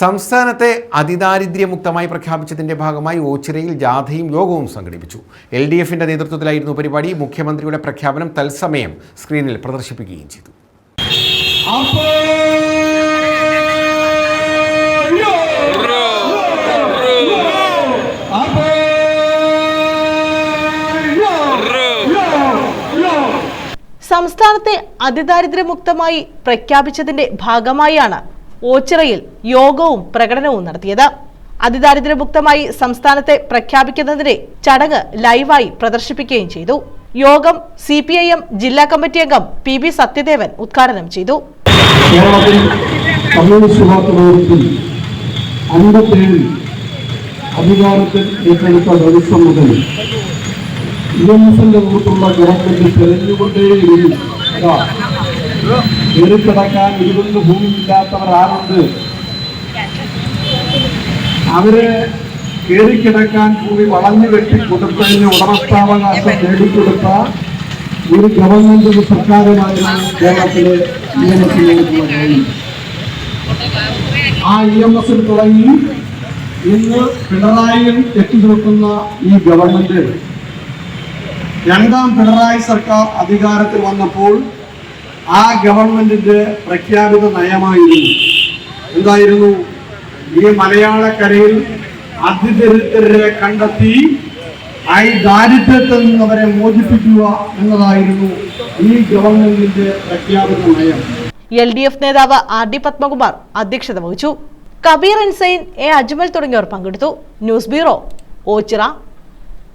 സംസ്ഥാനത്തെ അതിദാരിദ്ര്യമുക്തമായി പ്രഖ്യാപിച്ചതിന്റെ ഭാഗമായി ഓച്ചിറയിൽ ജാഥയും യോഗവും സംഘടിപ്പിച്ചു. എൽ ഡി എഫിന്റെ നേതൃത്വത്തിലായിരുന്നു പരിപാടി. മുഖ്യമന്ത്രിയുടെ പ്രഖ്യാപനം തത്സമയം സ്ക്രീനിൽ പ്രദർശിപ്പിക്കുകയും ചെയ്തു. സംസ്ഥാനത്തെ അതിദാരിദ്ര്യമുക്തമായി പ്രഖ്യാപിച്ചതിന്റെ ഭാഗമായാണ് ഓച്ചിറയിൽ യോഗവും പ്രകടനവും നടത്തിയത്. അതിദാരിദ്ര്യമുക്തമായി സംസ്ഥാനത്തെ പ്രഖ്യാപിക്കുന്നതിനെ ചടങ്ങ് ലൈവായി പ്രദർശിപ്പിക്കുകയും ചെയ്തു. യോഗം സി പി ഐ എം ജില്ലാ കമ്മിറ്റി അംഗം പി ബി സത്യദേവൻ ഉദ്ഘാടനം ചെയ്തു. അധികാരത്തിൽ കയറിക്കിടക്കാൻ ഇരുപത് ഭൂമിയില്ലാത്തവർ ആരുണ്ട്? അവർ കയറിക്കിടക്കാൻ ഭൂമി വളഞ്ഞു വെട്ടി കൊടുത്തതിന് ഉടമസ്ഥാവകാശം നേടിക്കൊടുത്ത ഒരു ഗവൺമെന്റ് ഒരു സർക്കാരുമായിരുന്നു കേരളത്തിലെ ഇ എം എസ് ആ ഇ എം എസിൽ തുടങ്ങി ഇന്ന് പിണറായിയിൽ എത്തി ഈ ഗവൺമെന്റ്. രണ്ടാം പിണറായി സർക്കാർ അധികാരത്തിൽ വന്നപ്പോൾ ആ ഗവൺമെന്റിന്റെ പ്രഖ്യാപിത നയമായിരുന്നു. എന്തായിരുന്നു? ഈ മലയാളക്കരയിൽ അതിദരിദ്രരെ കണ്ടെത്തി ഈ ദാരിദ്ര്യത്തിൽ നിന്ന് അവരെ മോചിപ്പിക്കുക എന്നതായിരുന്നു ഈ ഗവൺമെന്റിന്റെ പ്രഖ്യാപിത നയം. എൽ ഡി എഫ് നേതാവ് ആർ ഡി പത്മകുമാർ അധ്യക്ഷത വഹിച്ചു. കബീർ ഇൻസൈൻ എ അജ്മൽ തുടങ്ങിയവർ പങ്കെടുത്തു. News bureau Ochira.